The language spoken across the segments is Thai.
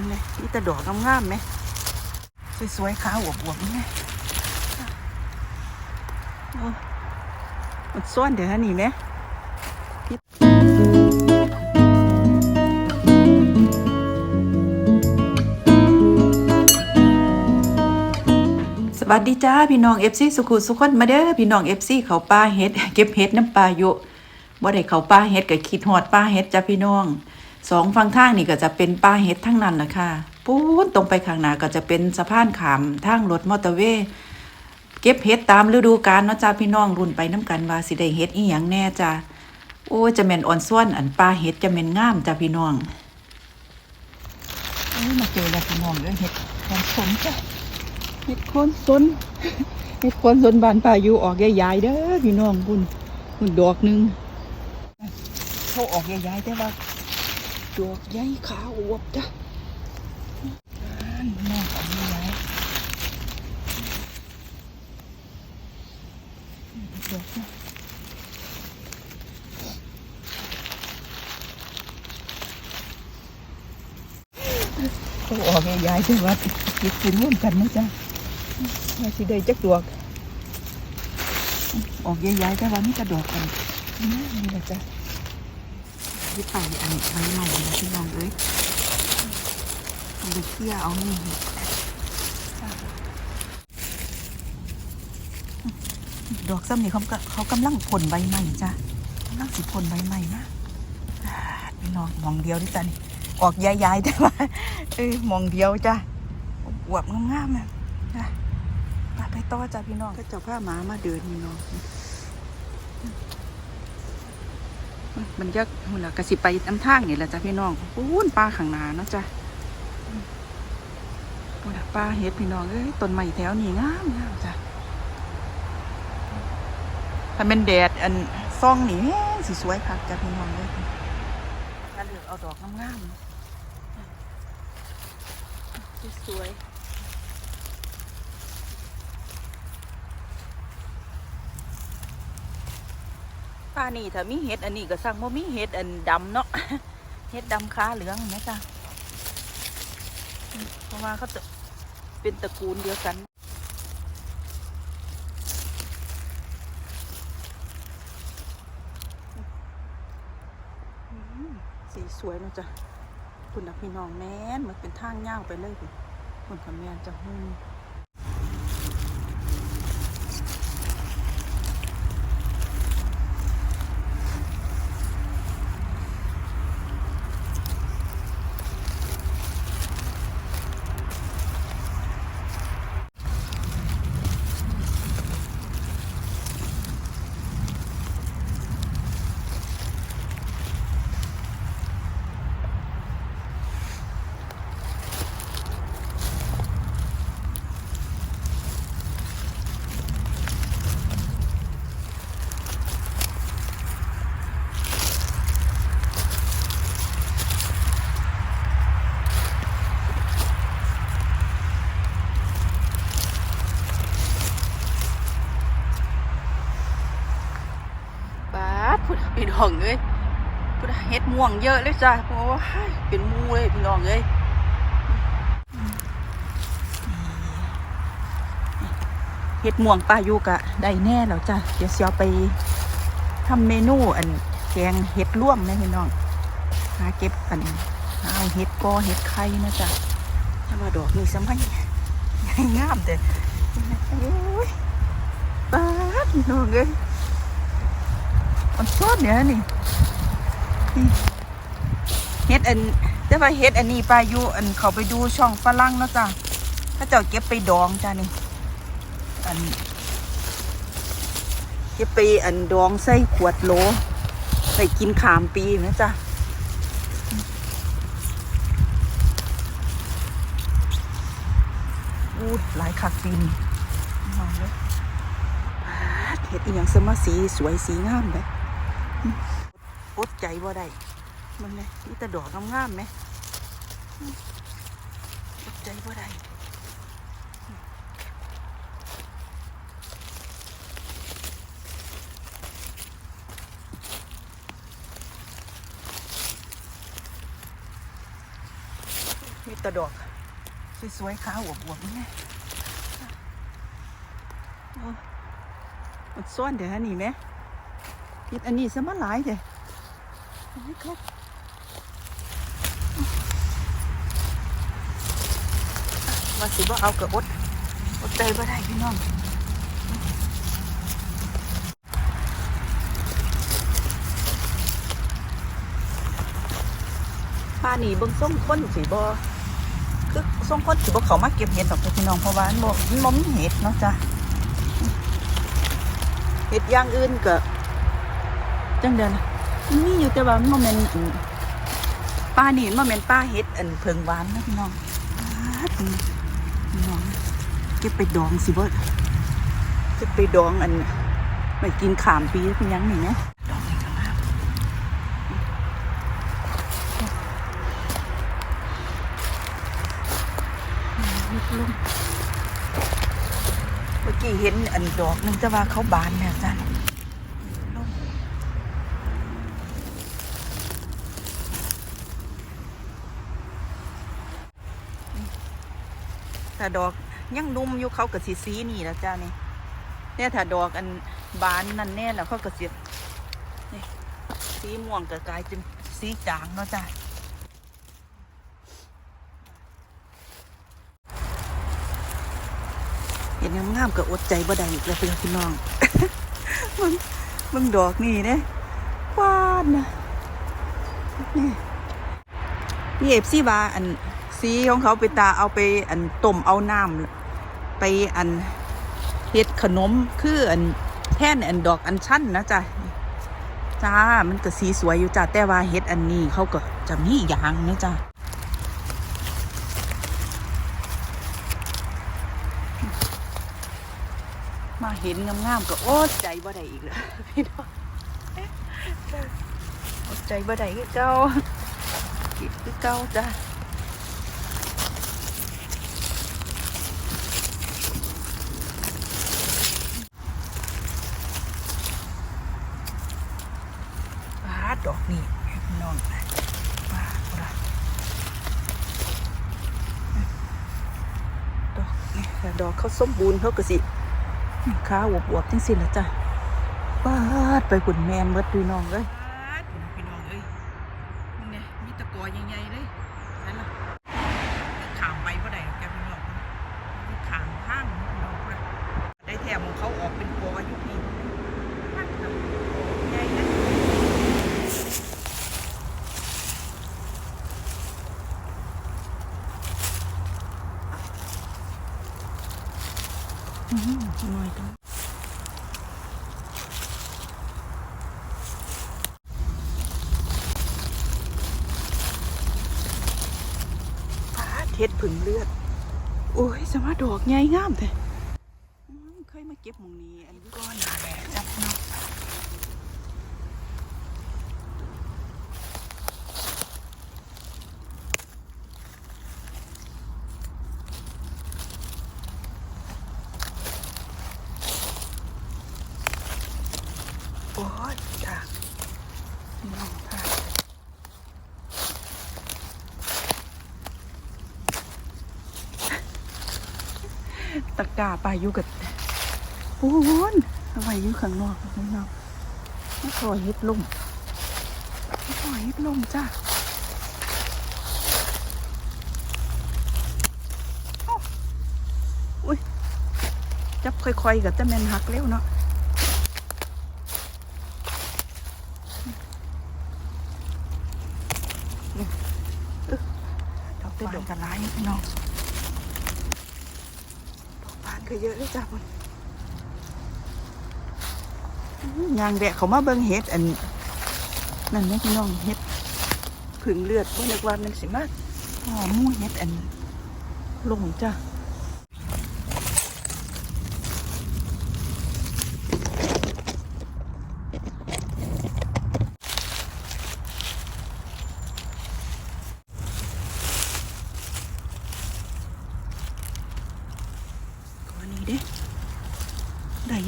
มันเลยนี่แต่ดอกงามๆไหมสวยๆขาวอวบๆนี่โอ้มันซ่อนเดี๋ยวนี่ไหมสวัสดีจ้าพี่น้องเอฟซีสุขุสุขคนมาเด้อพี่น้องเอฟซีเขาป้าเฮ็ดเก็บเฮ็ดน้ำปลาอยู่บ่ได้เขาป้าเฮ็ดก็คิดฮอดป้าเฮ็ดจ้าพี่น้อง สองฝั่งทางนี่ก็จะเป็นป้าเฮ็ดทั้งนั้นล่ะค่ะปูนตรงไปข้างหน้าก็จะเป็นสะพานขามทางรถมอเตอร์เวย์เก็บเฮ็ดตามฤดูกาลเนาะจ้าพี่น้องรุ่นไปน้ำกันว่าสิได้เฮ็ดอีหยังแน่จ้าโอ้จะแม่นอ่อนส่วนอันป้าเฮ็ดจะแม่นงามจ้าพี่น้องอ้ยมาเจอแล้วพี่น้องเด้อเฮ็ดของผมจ้ะเห็ดโคนสนเห็ดโคนสนบานป่าอยู่ออกใหญ่ๆเด้อพี่น้องบุญบุญดอกหนึ่งเขาออกใหญ่ๆแต่ว่า ดอกใหญ่ขาอวบจ้ะนั่นน้องออกใหญ่ๆดอกนะเขาออกใหญ่ๆแต่ว่าติดกินร่วมกันนะจ๊ะว่าสิได้จักดอกออกใหญ่ๆแต่ว่ามีกระดอกกันนี่นี่แหละจ้ะ ที่ไปอันใช้ใหม่นะพี่น้องเอ้ยเอาไปเคี่ยเอานี่ดอกซ้ำนี่เขาก็เขากำลังผลใบใหม่จ้ะกำลังสิผลใบใหม่นะพี่น้องมองเดียวดิจ้ะนี่ออกใหญ่ๆแต่ว่าเอ้ยมองเดียวจ้ะอวบงามๆนะไปไปต่อจ้าพี่น้องก็จ้าผ้าหมามาเดินพี่น้อง มันยักมันละกระสิไปน้ำทางนี่แหละจ้าพี่น้องปูนป้าข้างนาเนาะจ้าปูนป้าเฮ็ดพี่น้องเอ้ยต้นไม้แถวนี้งามงามจ้าถ้าเป็นแดดอันซ่องนี่แม่งสิสวยคักจ้าพี่น้องเลยถ้าเลือกเอาดอกงามๆสวย ๆป้านี่ถ้ามีเห็ดอันนี้ก็สั่งว่ามีเห็ดอันดำเนาะเห็ดดำขาเหลืองนะจ๊ะเพราะว่าเขาจะเป็นตระกูลเดียวกันสีสวยนะจ๊ะคุณนักพี่น้องแม่นมันเป็นทางย่างไปเลยคุณคุณกับแม่นจะหุ่น บาดพูดพี่ น้องเอ้ยพูดเฮ็ดม่วงเยอะเลยจ้ะโอ้ยเป็นมูเลยพี่น้องเอ้ยเฮ็ดม่วงป้ายุกะได้แน่แล้วจ้ะเดี๋ยวเสียวไปทำเมนูอันแกงเห็ดร่วมนะพี่น้องหาเก็บอันเอาเห็ดกอเห็ดไข่นะจ๊ะถ้าว่าดอกนี่สมัยงามแต่โอ้ยบาพี่น้องเอ้ย มันชอบเนี่ยนี่นี่เฮ็ดอันแต่ว่าเฮ็ดอันนี้ปลาอยู่อันเขาไปดูช่องฝรั่งเนาะจ้ะถ้าเจ้าเก็บไปดองจ้ะนี่อันเก็บไปอันดองใส่ขวดโหลไปกินขามปีนะจ้ะอู้หลายคักปีนี่มองเลยเห็ดอีหยังสมาสีสวยสีงามเลย ปดใจบ่ได้มันเลยนี่ต่ดอกงามๆไหมปดใจบ่ได้มีแตะดอก สวยๆขาวอวบๆนี่ไงโอ้มันซ่อนเดี๋ยวนี่ไหม เฮ็ดอันนี้ซะมาหลายเดี๋ยครับว่าสิบ่เอากระอดอดใจบ่ได้พี่น้องป้านี่เบิ่งส่งคนสิบ่คือส่งคนสิบ่เขามาเก็บเห็ดดอกเด้พี่น้องเพราะว่ามันบ่มันบ่มีเห็ดเนาะจ้ะเห็ดอย่างอื่นก็ จังเดินนมีอยู่แต่ว่ามันบ่แม่นป้านี่มันบ่แม่นป้าเห็ดอันเพิงหวานนะพี่น้องพี่น้องเก็บไปดองสิบ่เก็บไปดองอันไปกินขามปีเป็นยังนี่นะดองนี่ก็งามนิดลงเมื่อกี้เห็นอันดอกหนึงแต่ว่าเขาบานเนี่ยจ้ะ ถ้าดอกยังนุ่มอยู่เขากับสีสีนี่แล้วจ้านี่เนี่ยถ้าดอกอันบานนั่นแน่แล้วเขาก็เสีนี่สีม่วงก็กลายเป็นสีจางเนาะจ้าเห็นงามๆก็อดใจบ่ได้อีกแล้วเป็นพี่น้องมึงมึงดอกนี่เนี่ยหวานนะนี่นี่เอฟซีบาอัน สีของเขาไปตาเอาไปอันต้มเอาน้ำไปอันเฮ็ดขนมคืออันแท่นอันดอกอันชั้นนะจ๊ะจ้ามันก็สีสวยอยู่จ้าแต่ว่าเฮ็ดอันนี้เขาก็จะมีอย่างนะจ้ามาเห็นงามๆก็โอ้ใจบ่ได้อีกแล้วพี่น้องอดใจบ่ได้คือเก่าคิดคือเก่าจ้ะปาดดอก นี่พี่น้องปาดปาดดอกนี่ดอกเขาสมบูรณ์เขาก็สิขาอวบๆจังสิละจ้ะปาดไปขุนแมนเบิดพี่น้องเลยปาดพี่น้องเอ้ยมึงเนี่ยมีตะกอใหญ่ๆเลยนั่นล่ะขามไปบ่ได้แกพี่น้องมันขามข้างพี่น้องพุ่นน่ะได้แถมของเขาออกเป็นกออยู่พี่ปาดครับใหญ่นะอืม หน่อยตรงฟ้าเท็ดผึ่งเลือด โอ้ยสมาดอกใหญ่งามเลยเคยมาเก็บมองนี้ อันนี้ก็หนาแหลจับเนาะ โอ้ยจ้าน้องค่ะตะกาปลาอยู่กับปูนเอาไว้อยู่ข้างนอกข้างนอกไม่พอเฮ็ดลมไม่พอเฮ็ดลมจ้าเอ้าอุ้ยจับค่อยๆกับจะแมนหักเร็วเนาะนี่อึ๊ะดอกเต้นดอกกระไรพี่น้อง ดอ ก็เยอะเลยจ้ะมันยางแดะเขามาเบิ่งเห็ดอันนั่นเนี่ยพี่น้องเห็ดผึ่งเลือดว่านึกว่ามันสิมาอ๋อมู่เห็ดอันลงจ้ะ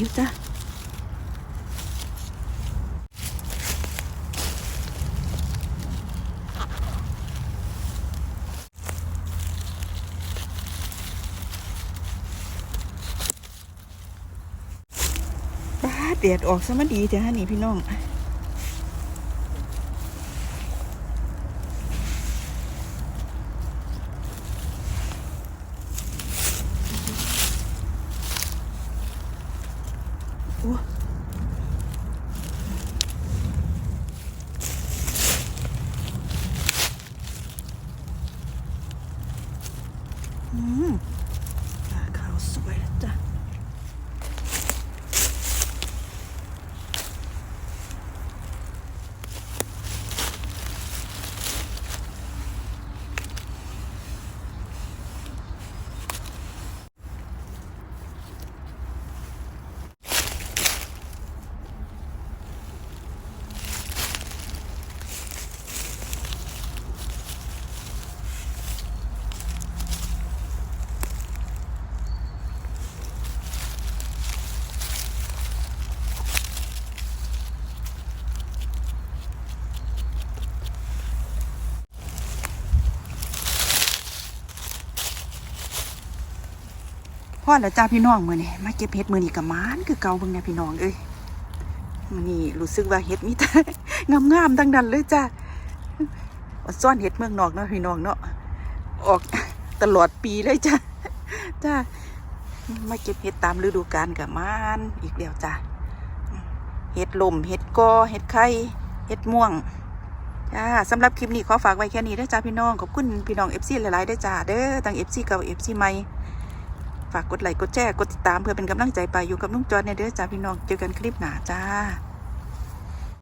อยู่จ้ะบ้าเดียดออกซะมาดีจ้ะนี่พี่น้อง พ่อแล้วจ้าพี่น้องมือนี่มาเก็บเห็ดมือนี่กับมานคือเก่าเบิ่งนะพี่น้องเอ้ยมือนี่รู้สึกว่าเห็ดมีแต่งามๆทั้งนั้นเลยจ้าซ่อนเห็ดเมืองนอกเนาะพี่น้องเนาะออกตลอดปีเลยจ้าจ้ามาเก็บเห็ดตามฤดูกาลกับมานอีกแล้วจ้าเห็ดลมเห็ดกอเห็ดไข่เห็ดม่วงจ้าสำหรับคลิปนี้ขอฝากไว้แค่นี้เด้จ้าพี่น้องขอบคุณพี่น้องเอฟซีหลายๆเด้จ้าเด้อตั้งเอฟซีเก่าเอฟซีใหม่ ฝากกดไลค์กดแชร์กดติดตามเพื่อเป็นกำลังใจไปอยู่กับลุงจอนในเด้อจ้าพี่น้องเจอกันคลิปหน้าจ้า